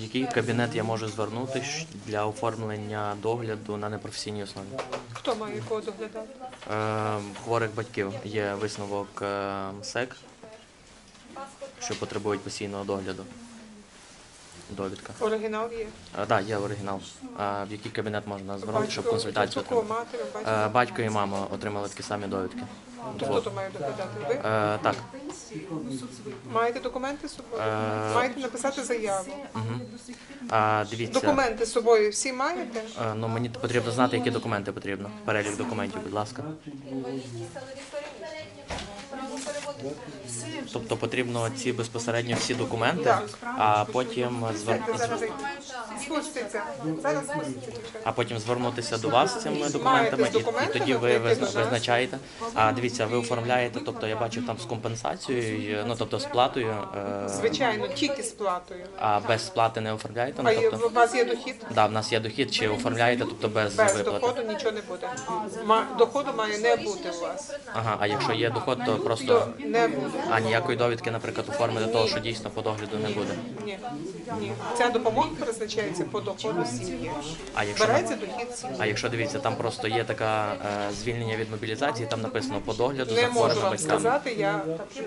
В який кабінет я можу звернутися для оформлення догляду на непрофесійній основі? Хто має кого доглядати? Е, хворих батьків є висновок е, СЕК, що потребують постійного догляду. Довідка. Оригінал є. Так, да, є оригінал. А в який кабінет можна звернутися, щоб консультацію батько, отримати? матері, Е, батько. Батько і мама отримали такі самі довідки. То хто то має доглядати? Ви? Е, так. Маєте документи з собою? Е, Маєте написати заяву. А, дивіться. Документи з собою всі маєте? Е, Ну, мені потрібно знати, які документи потрібно. Перелік документів, будь ласка. Тобто потрібно ці безпосередньо всі документи, а потім звер... Спуститься. Зараз спуститься а потім звернутися до вас з цими документами, і, і тоді ви визначаєте. А дивіться, ви оформляєте, тобто я бачив там з компенсацією, ну тобто з платою, е, Звичайно, тільки з платою. а без сплати не оформляєте. Ну, А є- тобто, у вас є дохід? да, в нас є дохід, чи оформляєте, тобто без, Без виплати. доходу нічого не буде. Ма- Доходу має не бути у вас. Ага, а якщо є доход, то просто То не буде. а ніякої довідки, наприклад, оформити того, що дійсно по догляду не буде. Ні. Ні. Ця допомога призначається по доходу сім'ї. А якщо Береться дохід сім'ї. а якщо дивіться, там просто є така е, звільнення від мобілізації, там написано по догляду за Не можу хворими вам батьками. сказати, я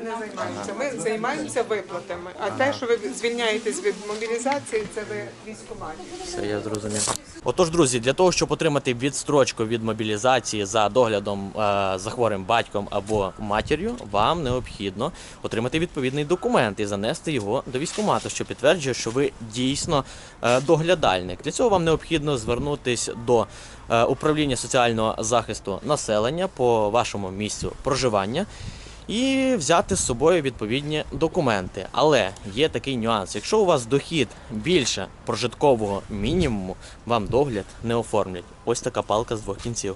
не займаюся. Ми займаємося виплатами. А те, що ви звільняєтесь від мобілізації, це ви військкоматі. Все, я зрозумів. Отож, друзі, для того, щоб отримати відстрочку від мобілізації за доглядом е, за хворим батьком або матір'ю, вам необхідно отримати відповідний документ і занести його до військкомату, що підтверджує, що ви дійсно е, доглядальник. Для цього вам необхідно звернутися до е, управління соціального захисту населення по вашому місцю проживання. І взяти з собою відповідні документи. Але є такий нюанс: якщо у вас дохід більше прожиткового мінімуму, вам догляд не оформлять. Ось така палка з двох кінців.